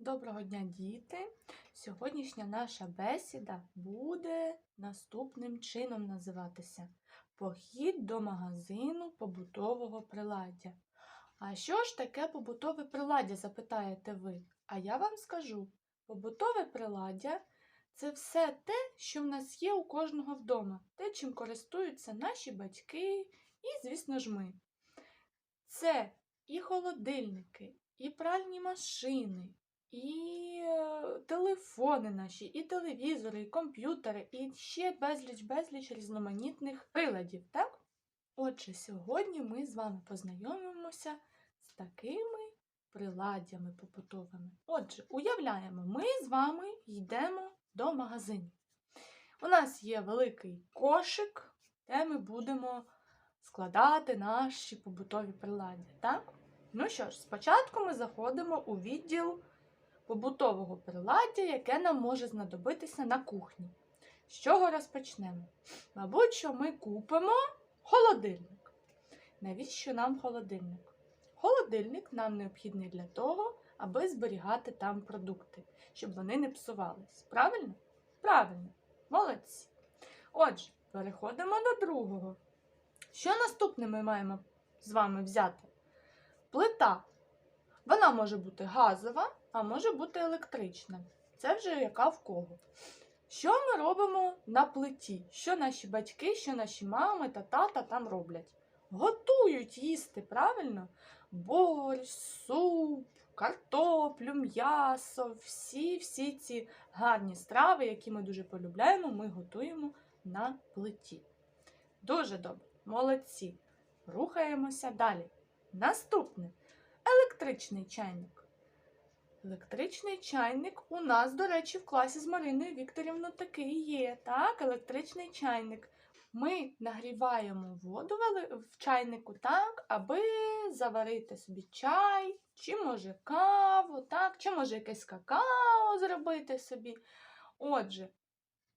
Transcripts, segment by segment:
Доброго дня, діти! Сьогоднішня наша бесіда буде наступним чином називатися Похід до магазину побутового приладдя. А що ж таке побутове приладдя, запитаєте ви? А я вам скажу: побутове приладдя це все те, що в нас є у кожного вдома, те, чим користуються наші батьки і, звісно ж, ми. Це і холодильники, і пральні машини, і е, телефони наші, і телевізори, і комп'ютери, і ще безліч-безліч різноманітних приладів, так? Отже, сьогодні ми з вами познайомимося з такими приладдями побутовими. Отже, уявляємо, ми з вами йдемо до магазину. У нас є великий кошик, де ми будемо складати наші побутові приладдя, так? Ну що ж, спочатку ми заходимо у відділ побутового приладдя, яке нам може знадобитися на кухні. З чого розпочнемо? Мабуть, що ми купимо холодильник. Навіщо нам холодильник? Холодильник нам необхідний для того, аби зберігати там продукти, щоб вони не псувались. Правильно? Правильно. Молодці. Отже, переходимо до другого. Що наступне ми маємо з вами взяти? Плита. Вона може бути газова, а може бути електрична. Це вже яка в кого. Що ми робимо на плиті? Що наші батьки, що наші мами та тата там роблять? Готують їсти, правильно? Борщ, суп, картоплю, м'ясо, всі-всі ці гарні страви, які ми дуже полюбляємо, ми готуємо на плиті. Дуже добре, молодці. Рухаємося далі. Наступне електричний чайник. Електричний чайник у нас, до речі, в класі з Мариною Вікторівною такий є. Так, електричний чайник. Ми нагріваємо воду в чайнику, так, аби заварити собі чай, чи може каву, так, чи може якесь какао зробити собі. Отже,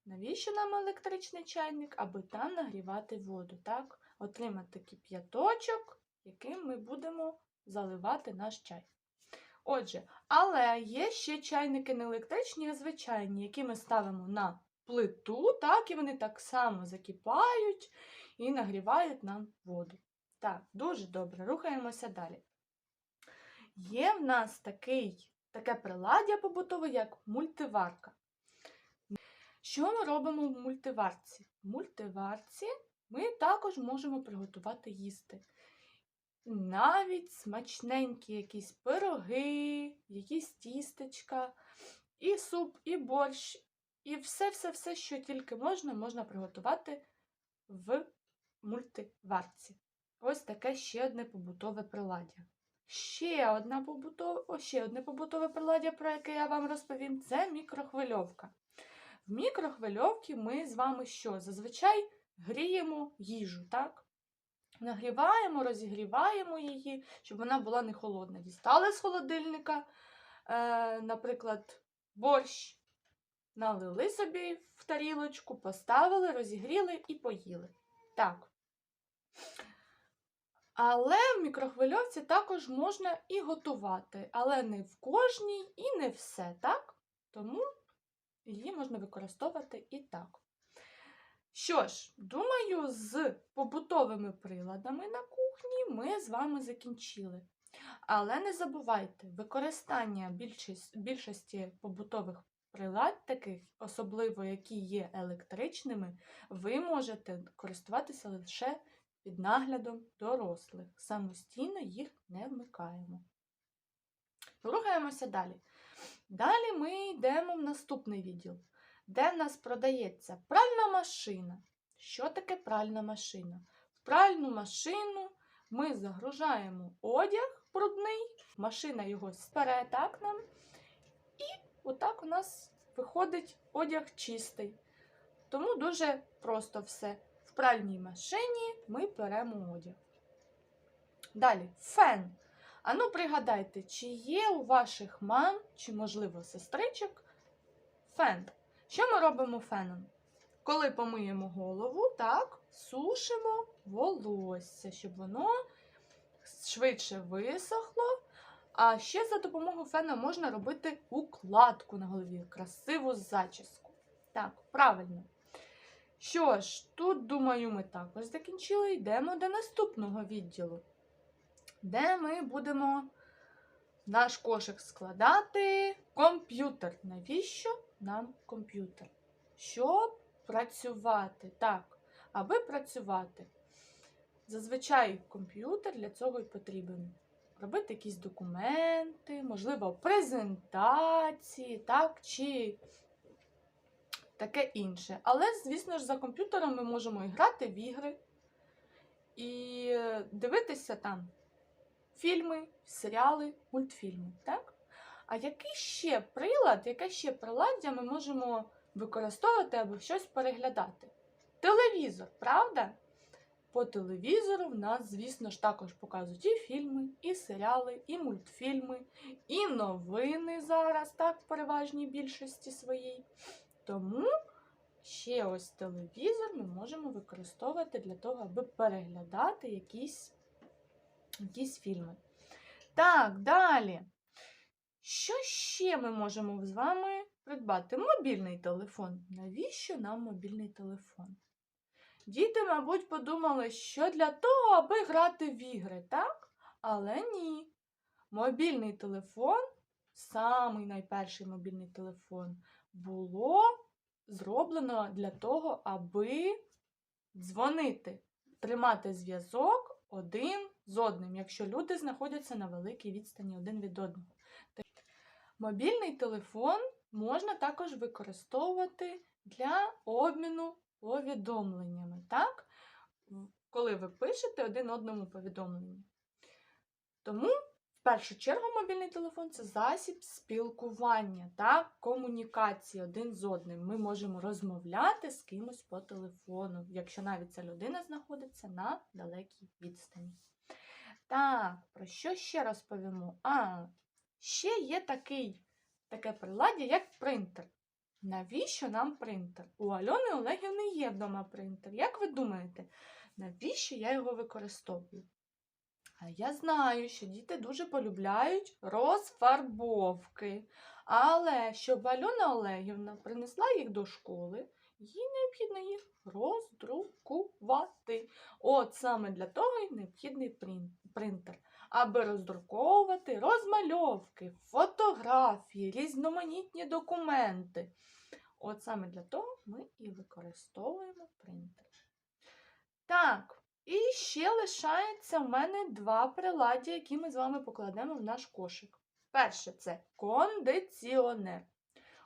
навіщо нам електричний чайник? Аби там нагрівати воду, так? Отримати кип'яточок, яким ми будемо заливати наш чай. Отже, але є ще чайники не електричні, а звичайні, які ми ставимо на плиту, так, і вони так само закипають і нагрівають нам воду. Так, дуже добре, рухаємося далі. Є в нас такий, таке приладдя побутове, як мультиварка. Що ми робимо в мультиварці? В мультиварці ми також можемо приготувати їсти. Навіть смачненькі якісь пироги, якісь тістечка, і суп, і борщ, і все-все-все, що тільки можна, можна приготувати в мультиварці. Ось таке ще одне побутове приладдя. Ще, одна побутова, о, ще одне побутове приладдя, про яке я вам розповім, це мікрохвильовка. В мікрохвильовці ми з вами що? Зазвичай гріємо їжу, так? Нагріваємо, розігріваємо її, щоб вона була не холодна. Дістали з холодильника, е, наприклад, борщ, налили собі в тарілочку, поставили, розігріли і поїли. Так. Але в мікрохвильовці також можна і готувати, але не в кожній і не все, так? Тому її можна використовувати і так. Що ж, думаю, з побутовими приладами на кухні ми з вами закінчили. Але не забувайте, використання більшість, більшості побутових прилад, таких, особливо які є електричними, ви можете користуватися лише під наглядом дорослих. Самостійно їх не вмикаємо. Рухаємося далі. Далі ми йдемо в наступний відділ де в нас продається пральна машина. Що таке пральна машина? В пральну машину ми загружаємо одяг брудний, машина його спере так нам, і отак у нас виходить одяг чистий. Тому дуже просто все. В пральній машині ми беремо одяг. Далі фен. Ану, пригадайте, чи є у ваших мам, чи, можливо, сестричок фен. Що ми робимо феном? Коли помиємо голову, так, сушимо волосся, щоб воно швидше висохло, А ще за допомогою фена можна робити укладку на голові, красиву зачіску. Так, правильно. Що ж, тут, думаю, ми також закінчили. Йдемо до наступного відділу, де ми будемо наш кошик складати комп'ютер. Навіщо нам комп'ютер? Щоб працювати. Так, аби працювати. Зазвичай комп'ютер для цього і потрібен. Робити якісь документи, можливо, презентації, так, чи таке інше. Але, звісно ж, за комп'ютером ми можемо і грати в ігри і дивитися там фільми, серіали, мультфільми. Так? А який ще прилад, яке ще приладдя ми можемо використовувати або щось переглядати? Телевізор, правда? По телевізору в нас, звісно ж, також показують і фільми, і серіали, і мультфільми, і новини зараз, так, в переважній більшості своїй. Тому ще ось телевізор ми можемо використовувати для того, аби переглядати якісь, якісь фільми. Так, далі. Що ще ми можемо з вами придбати? Мобільний телефон. Навіщо нам мобільний телефон? Діти, мабуть, подумали, що для того, аби грати в ігри, так? Але ні. Мобільний телефон, самий найперший мобільний телефон, було зроблено для того, аби дзвонити, тримати зв'язок один з одним, якщо люди знаходяться на великій відстані один від одного. Мобільний телефон можна також використовувати для обміну повідомленнями, так? Коли ви пишете один одному повідомлення. Тому, в першу чергу, мобільний телефон це засіб спілкування та комунікації один з одним. Ми можемо розмовляти з кимось по телефону, якщо навіть ця людина знаходиться на далекій відстані. Так, про що ще розповімо? А, ще є такий, таке приладдя, як принтер. Навіщо нам принтер? У Альони Олегівни є вдома принтер. Як ви думаєте, навіщо я його використовую? А я знаю, що діти дуже полюбляють розфарбовки. Але щоб Альона Олегівна принесла їх до школи, їй необхідно їх роздрукувати. От саме для того і необхідний принтер, аби роздруковувати розмальовки, фотографії, різноманітні документи. От саме для того ми і використовуємо принтер. Так, і ще лишається в мене два приладдя, які ми з вами покладемо в наш кошик. Перше це кондиціонер.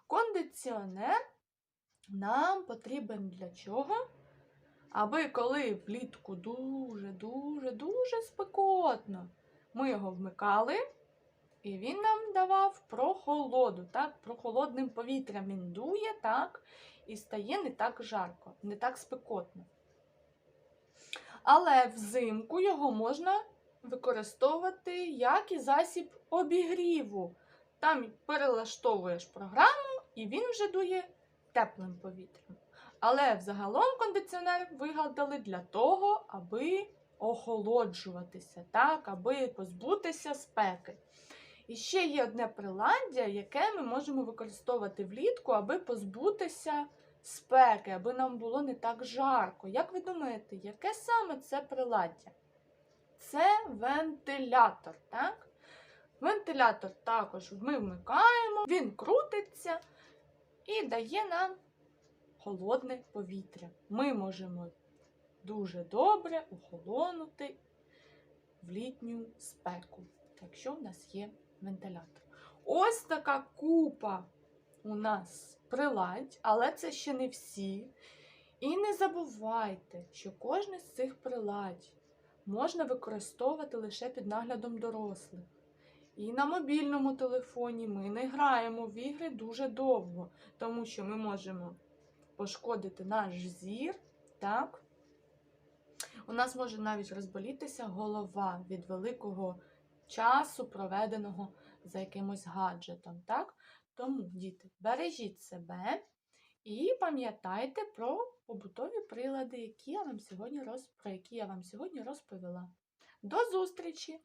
Кондиціонер нам потрібен для чого? Аби коли влітку дуже-дуже-дуже спекотно, ми його вмикали, і він нам давав прохолоду. так? Прохолодним повітрям він дує, так? І стає не так жарко, не так спекотно. Але взимку його можна використовувати як і засіб обігріву. Там перелаштовуєш програму, і він вже дує теплим повітрям. Але взагалом кондиціонер вигадали для того, аби охолоджуватися, так, аби позбутися спеки. І ще є одне приладдя, яке ми можемо використовувати влітку, аби позбутися спеки, аби нам було не так жарко. Як ви думаєте, яке саме це приладдя? Це вентилятор, так? Вентилятор також ми вмикаємо, він крутиться і дає нам холодне повітря. Ми можемо дуже добре охолонути в літню спеку, якщо в нас є вентилятор. Ось така купа у нас приладь, але це ще не всі. І не забувайте, що кожне з цих приладь можна використовувати лише під наглядом дорослих. І на мобільному телефоні ми не граємо в ігри дуже довго, тому що ми можемо пошкодити наш зір, так? У нас може навіть розболітися голова від великого часу, проведеного за якимось гаджетом. так? Тому, діти, бережіть себе і пам'ятайте про побутові прилади, які я вам сьогодні розп... про які я вам сьогодні розповіла. До зустрічі!